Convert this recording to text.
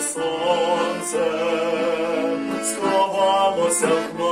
сонце сховалося в